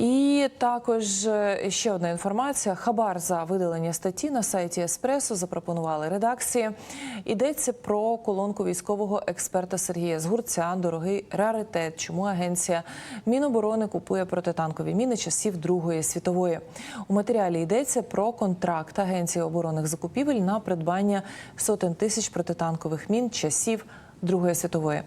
І також е, ще одна інформація: хабар за видалення статті на сайті Еспресо запропонували редакції. Йдеться про колонку військового експерта Сергія Згурця. Дорогий раритет. Чому агенція Міноборони купує протитанкові міни часів Другої світової? У матеріалі йдеться про контракт Агенції оборонних закупівель на придбання сотень тисяч протитанкових мін часів. Другої світової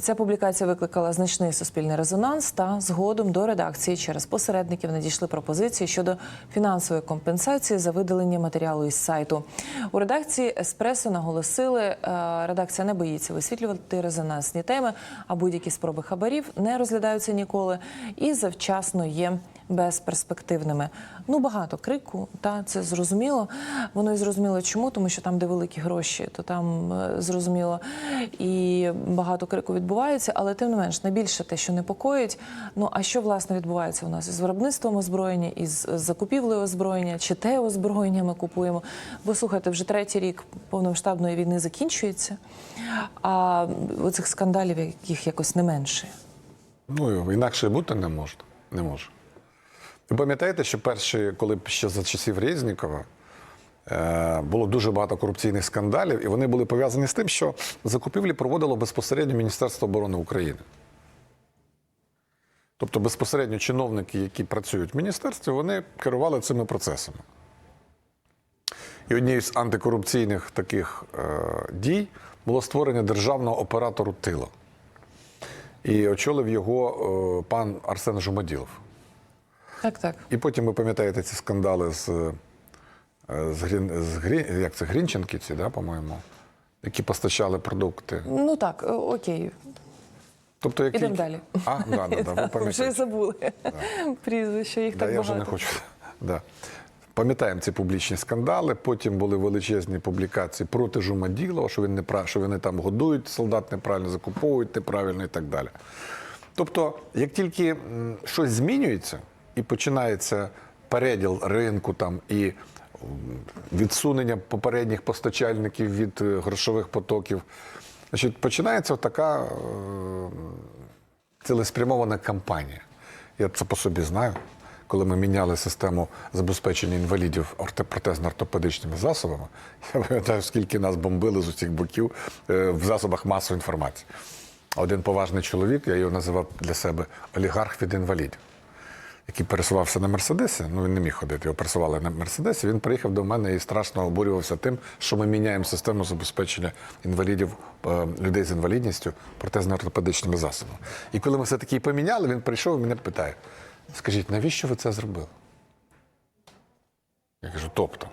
ця публікація викликала значний суспільний резонанс. Та згодом до редакції через посередників надійшли пропозиції щодо фінансової компенсації за видалення матеріалу із сайту. У редакції Еспресо наголосили, е, редакція не боїться висвітлювати резонансні теми, а будь-які спроби хабарів не розглядаються ніколи і завчасно є безперспективними. Ну багато крику, та це зрозуміло. Воно і зрозуміло чому, тому що там, де великі гроші, то там е, зрозуміло і багато крику відбувається. Але тим не менш, найбільше те, що непокоїть. Ну а що власне відбувається у нас із виробництвом озброєння, із закупівлею озброєння, чи те озброєння ми купуємо? Бо слухайте, вже третій рік повномасштабної війни закінчується, а оцих скандалів, яких якось не менше. Ну, інакше бути не може. Не може. Ви пам'ятаєте, що перші, коли ще за часів Резнікова е, було дуже багато корупційних скандалів, і вони були пов'язані з тим, що закупівлі проводило безпосередньо Міністерство оборони України. Тобто безпосередньо чиновники, які працюють в міністерстві, вони керували цими процесами. І однією з антикорупційних таких е, дій було створення державного оператору тила. І очолив його е, пан Арсен Жумаділов. Так, так. І потім ви пам'ятаєте ці скандали з, е, з, Грін, з Грі, як це, Грінченківці, да, по-моєму, які постачали продукти. Ну так, окей. Тобто, які... Ідемо далі. А, да, да, да, ви Вже забули прізвище, їх Да, так я багато. вже не хочу. Да. Пам'ятаємо ці публічні скандали. Потім були величезні публікації проти Жумаділова, що він не прав, що вони там годують солдат неправильно, закуповують неправильно і так далі. Тобто, як тільки щось змінюється і починається переділ ринку там і відсунення попередніх постачальників від е, грошових потоків, значить, починається така е, цілеспрямована кампанія. Я це по собі знаю. Коли ми міняли систему забезпечення інвалідів протезно-ортопедичними засобами, я пам'ятаю, скільки нас бомбили з усіх боків е, в засобах масової інформації. Один поважний чоловік, я його називав для себе олігарх від інвалідів, який пересувався на Мерседесі. Ну він не міг ходити, його пересували на Мерседесі. Він приїхав до мене і страшно обурювався тим, що ми міняємо систему забезпечення інвалідів, е, людей з інвалідністю протезно-ортопедичними засобами. І коли ми все таки поміняли, він прийшов і мене питає: скажіть, навіщо ви це зробили? Я кажу, тобто,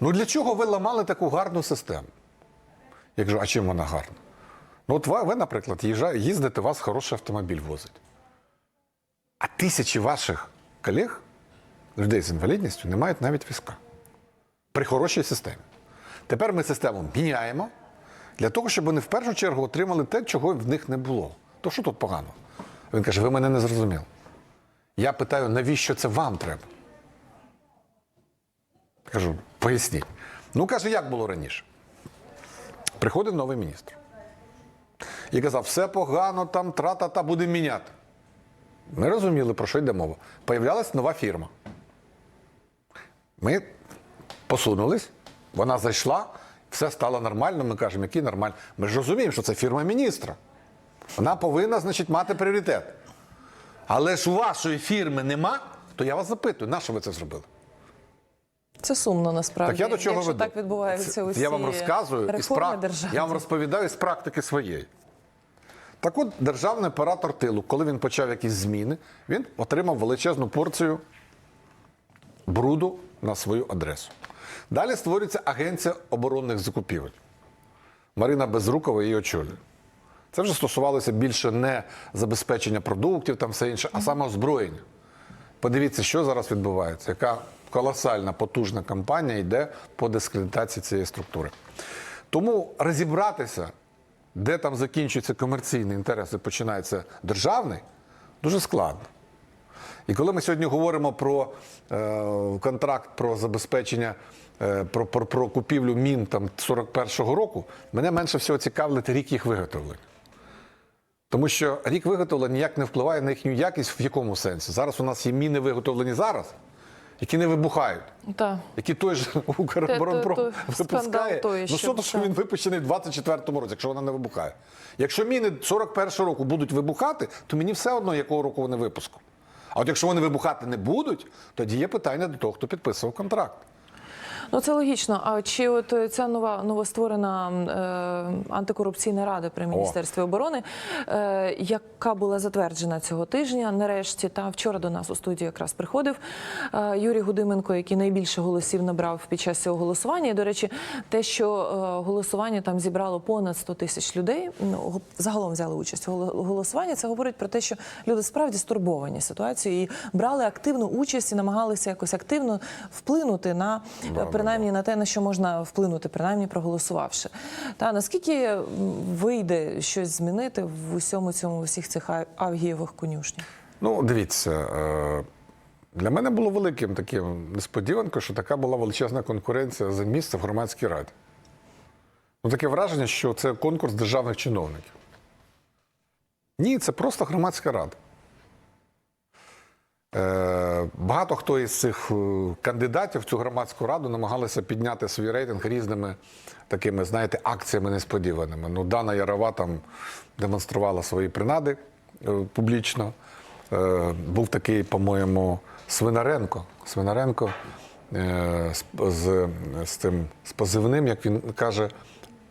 ну для чого ви ламали таку гарну систему? Я кажу, а чим вона гарна? Ну, от ви, наприклад, їздите, вас хороший автомобіль возить. А тисячі ваших колег, людей з інвалідністю, не мають навіть візка. При хорошій системі. Тепер ми систему міняємо для того, щоб вони в першу чергу отримали те, чого в них не було. То що тут погано? Він каже: ви мене не зрозуміли. Я питаю, навіщо це вам треба? Кажу, поясніть. Ну, каже, як було раніше? Приходив новий міністр. І казав, все погано, там тра-та-та, будемо міняти. Ми розуміли, про що йде мова. Появлялась нова фірма. Ми посунулись, вона зайшла, все стало нормально. Ми кажемо, який нормально. Ми ж розуміємо, що це фірма міністра. Вона повинна, значить, мати пріоритет. Але ж у вашої фірми нема, то я вас запитую, на що ви це зробили? Це сумно насправді. Так я до чого Якщо веду? так відбуваються усі Я вам розказую прак... державні. я вам розповідаю з практики своєї. Так от, державний оператор тилу, коли він почав якісь зміни, він отримав величезну порцію бруду на свою адресу. Далі створюється агенція оборонних закупівель. Марина Безрукова її очолює. Це вже стосувалося більше не забезпечення продуктів, там все інше, а саме озброєння. Подивіться, що зараз відбувається, яка колосальна потужна кампанія йде по дискредитації цієї структури. Тому розібратися, де там закінчується комерційний інтерес і починається державний, дуже складно. І коли ми сьогодні говоримо про е, контракт про забезпечення, е, про, про, про купівлю мін там 41-го року, мене менше всього цікавить рік їх виготовлення. Тому що рік виготовлення ніяк не впливає на їхню якість в якому сенсі. Зараз у нас є міни виготовлені зараз, які не вибухають. да. Які той же Укроборонпром то- випускає. той Ну що то, що він випущений в 24-му році, якщо вона не вибухає. Якщо міни 41-го року будуть вибухати, то мені все одно, якого року вони випуску. А от якщо вони вибухати не будуть, тоді є питання до того, хто підписував контракт. Ну це логічно. А чи от е, ця нова новостворена е, антикорупційна рада при міністерстві оборони, е, яка була затверджена цього тижня, нарешті та вчора до нас у студію якраз приходив е, Юрій Гудименко, який найбільше голосів набрав під час цього голосування. І, до речі, те, що е, голосування там зібрало понад 100 тисяч людей, ну загалом взяли участь у голосуванні. Це говорить про те, що люди справді стурбовані ситуацією і брали активну участь і намагалися якось активно вплинути на е, принаймні на те, на що можна вплинути, принаймні проголосувавши. Та наскільки вийде щось змінити в усьому цьому в усіх цих ав- авгієвих конюшнях? Ну, дивіться, е, для мене було великим таким несподіванкою, що така була величезна конкуренція за місце в громадській раді. Ну, таке враження, що це конкурс державних чиновників. Ні, це просто громадська рада. Е, Багато хто із цих е, кандидатів в цю громадську раду намагалися підняти свій рейтинг різними такими, знаєте, акціями несподіваними. Ну, Дана Ярова там демонструвала свої принади е, публічно. Був такий, по-моєму, Свинаренко. Свинаренко з, з, з тим з позивним, як він каже,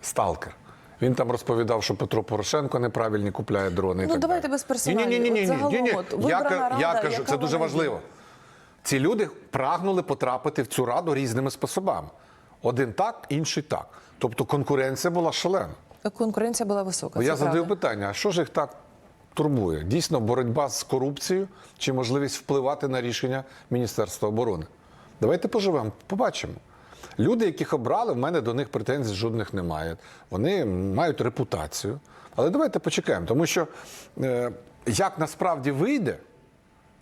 сталкер. Він там розповідав, що Петро Порошенко неправильні купляє дрони. і Ну, так давайте далі. без персоналів. Ні-ні-ні, От загалом, ні-ні. от Я, вибрана ка- я рада, кажу, яка це дуже вона є? важливо. Ці люди прагнули потрапити в цю раду різними способами. Один так, інший так. Тобто конкуренція була шалена. Конкуренція була висока. Це я задаю правда. питання: а що ж їх так турбує? Дійсно, боротьба з корупцією чи можливість впливати на рішення Міністерства оборони? Давайте поживемо, побачимо. Люди, яких обрали, в мене до них претензій жодних немає. Вони мають репутацію. Але давайте почекаємо, тому що е, як насправді вийде,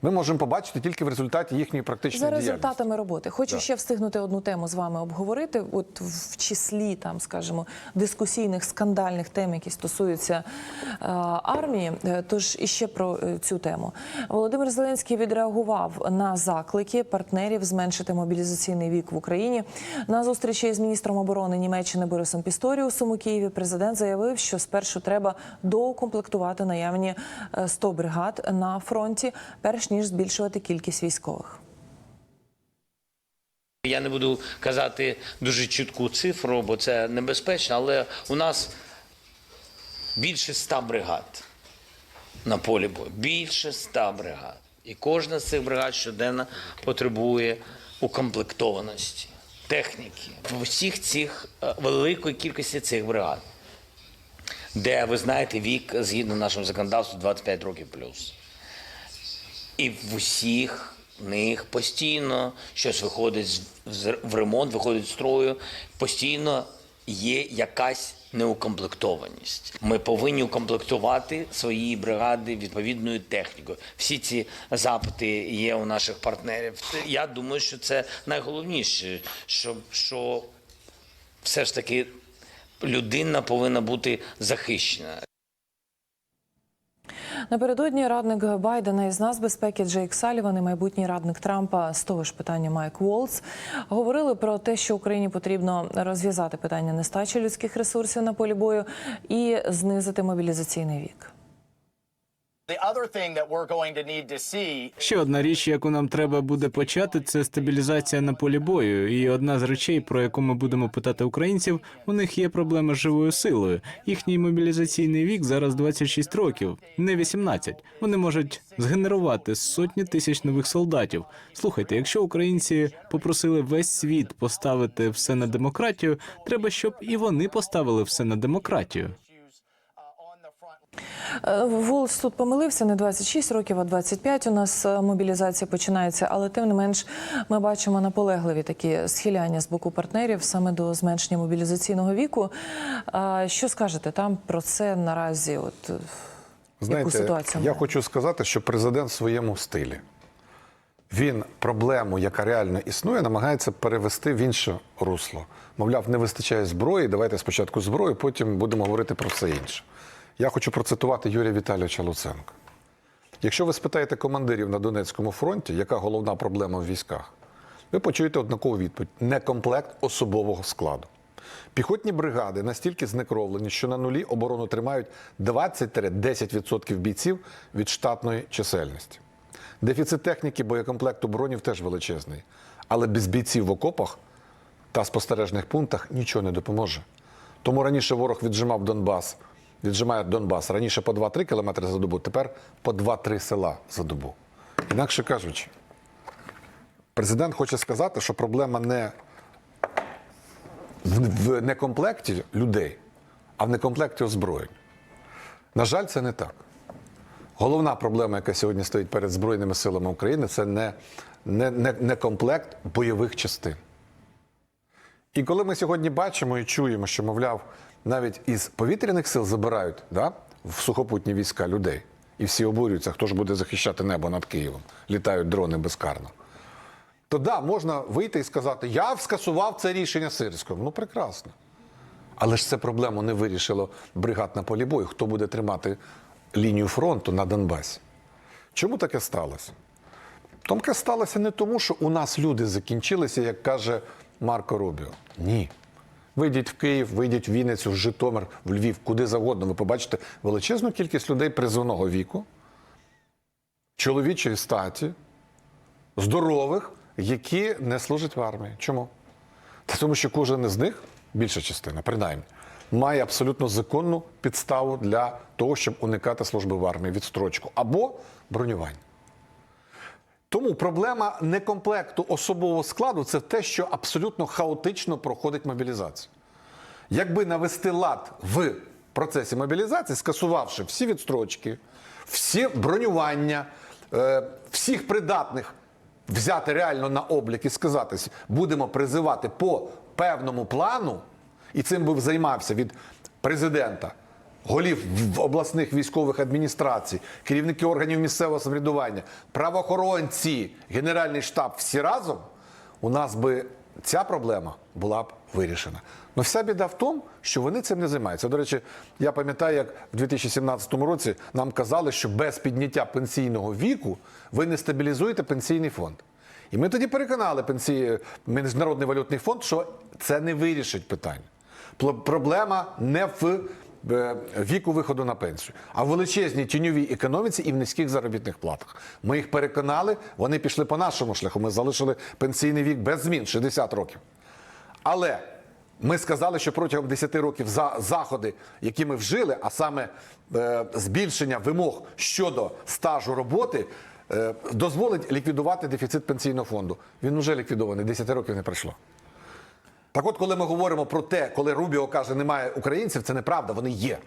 ми можемо побачити тільки в результаті їхньої практичної За діяльності. результатами роботи хочу Да. ще встигнути одну тему з вами обговорити. От в числі там, скажімо, дискусійних скандальних тем, які стосуються е, армії. Е, Тож іще про е, цю тему. Володимир Зеленський відреагував на заклики партнерів зменшити мобілізаційний вік в Україні. На зустрічі з міністром оборони Німеччини Борисом Пісторіусом у Києві президент заявив, що спершу треба доукомплектувати наявні е, 100 бригад на фронті, перш ніж збільшувати кількість військових. Я не буду казати дуже чітку цифру, бо це небезпечно, але у нас більше ста бригад на полі бою. Більше ста бригад. І кожна з цих бригад щоденно потребує укомплектованості, техніки усіх цих е, великої кількості цих бригад, де ви знаєте вік згідно нашому законодавству 25 років плюс. І в усіх них постійно щось виходить в ремонт, виходить з строю, постійно є якась неукомплектованість. Ми повинні укомплектувати свої бригади відповідною технікою. Всі ці запити є у наших партнерів. Я думаю, що це найголовніше, що, що все ж таки людина повинна бути захищена. Напередодні радник Байдена із нацбезпеки Джейк Саліван і майбутній радник Трампа з того ж питання Майк Волц говорили про те, що Україні потрібно розв'язати питання нестачі людських ресурсів на полі бою і знизити мобілізаційний вік. Ще одна річ, яку нам треба буде почати, це стабілізація на полі бою. І одна з речей, про яку ми будемо питати українців, у них є проблема з живою силою. Їхній мобілізаційний вік зараз 26 років, не 18. Вони можуть згенерувати сотні тисяч нових солдатів. Слухайте, якщо українці попросили весь світ поставити все на демократію, треба, щоб і вони поставили все на демократію. Е, Волц тут помилився не 26 років, а 25 у нас е, мобілізація починається, але тим не менш ми бачимо наполегливі такі схиляння з боку партнерів саме до зменшення мобілізаційного віку. Що скажете там про це наразі? От е, яку Знаєте, ситуацію? я хочу сказати, що президент в своєму стилі. Він проблему, яка реально існує, намагається перевести в інше русло. Мовляв, не вистачає зброї. Давайте спочатку зброю, потім будемо говорити про все інше. Я хочу процитувати Юрія Віталійовича Луценка. Якщо ви спитаєте командирів на Донецькому фронті, яка головна проблема в військах, ви почуєте однакову відповідь: некомплект особового складу. Піхотні бригади настільки знекровлені, що на нулі оборону тримають 20-10% бійців від штатної чисельності. Дефіцит техніки боєкомплекту бронів теж величезний. Але без бійців в окопах та спостережних пунктах нічого не допоможе. Тому раніше ворог віджимав Донбас, віджимає Донбас раніше по 2-3 кілометри за добу, тепер по 2-3 села за добу. Інакше кажучи, президент хоче сказати, що проблема не в, некомплекті людей, а в некомплекті озброєнь. На жаль, це не так. Головна проблема, яка сьогодні стоїть перед Збройними силами України, це не, не, не, не комплект бойових частин. І коли ми сьогодні бачимо і чуємо, що, мовляв, навіть із повітряних сил забирають да, в сухопутні війська людей, і всі обурюються, хто ж буде захищати небо над Києвом, літають дрони безкарно. То да, можна вийти і сказати, я скасував це рішення Сирського. Ну, прекрасно. Але ж це проблему не вирішило бригад на полі бою. Хто буде тримати лінію фронту на Донбасі? Чому таке сталося? Таке сталося не тому, що у нас люди закінчилися, як каже Марко Рубіо. Ні. Вийдіть в Київ, вийдіть в Вінницю, в Житомир, в Львів, куди завгодно. Ви побачите величезну кількість людей призовного віку, чоловічої статі, здорових, які не служать в армії. Чому? Та тому що кожен із них, більша частина, принаймні, має абсолютно законну підставу для того, щоб уникати служби в армії, відстрочку або бронювання. Тому проблема некомплекту особового складу це те, що абсолютно хаотично проходить мобілізація. Якби навести лад в процесі мобілізації, скасувавши всі відстрочки, всі бронювання, е, всіх придатних взяти реально на облік і сказати, будемо призивати по певному плану, і цим би займався від президента, голів обласних військових адміністрацій, керівники органів місцевого самоврядування, правоохоронці, генеральний штаб всі разом, у нас би ця проблема була б вирішена. Ну вся біда в тому, що вони цим не займаються. До речі, я пам'ятаю, як в 2017 році нам казали, що без підняття пенсійного віку ви не стабілізуєте пенсійний фонд. І ми тоді переконали пенсії, Міжнародний валютний фонд, що це не вирішить питання. Проблема не в віку виходу на пенсію, а в величезній тіньовій економіці і в низьких заробітних платах. Ми їх переконали, вони пішли по нашому шляху. Ми залишили пенсійний вік без змін 60 років. Але ми сказали, що протягом 10 років за заходи, які ми вжили, а саме е, збільшення вимог щодо стажу роботи, е, дозволить ліквідувати дефіцит пенсійного фонду. Він вже ліквідований, 10 років не пройшло. Так от, коли ми говоримо про те, коли Рубіо каже, немає українців, це неправда, вони є.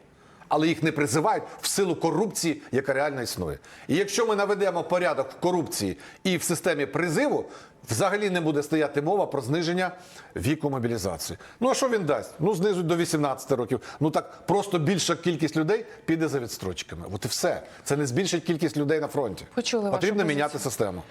Але їх не призивають в силу корупції, яка реально існує. І якщо ми наведемо порядок в корупції і в системі призиву, взагалі не буде стояти мова про зниження віку мобілізації. Ну а що він дасть? Ну, знизують до 18 років. Ну так просто більша кількість людей піде за відстрочками. От і все. Це не збільшить кількість людей на фронті. Почули Потрібно міняти систему.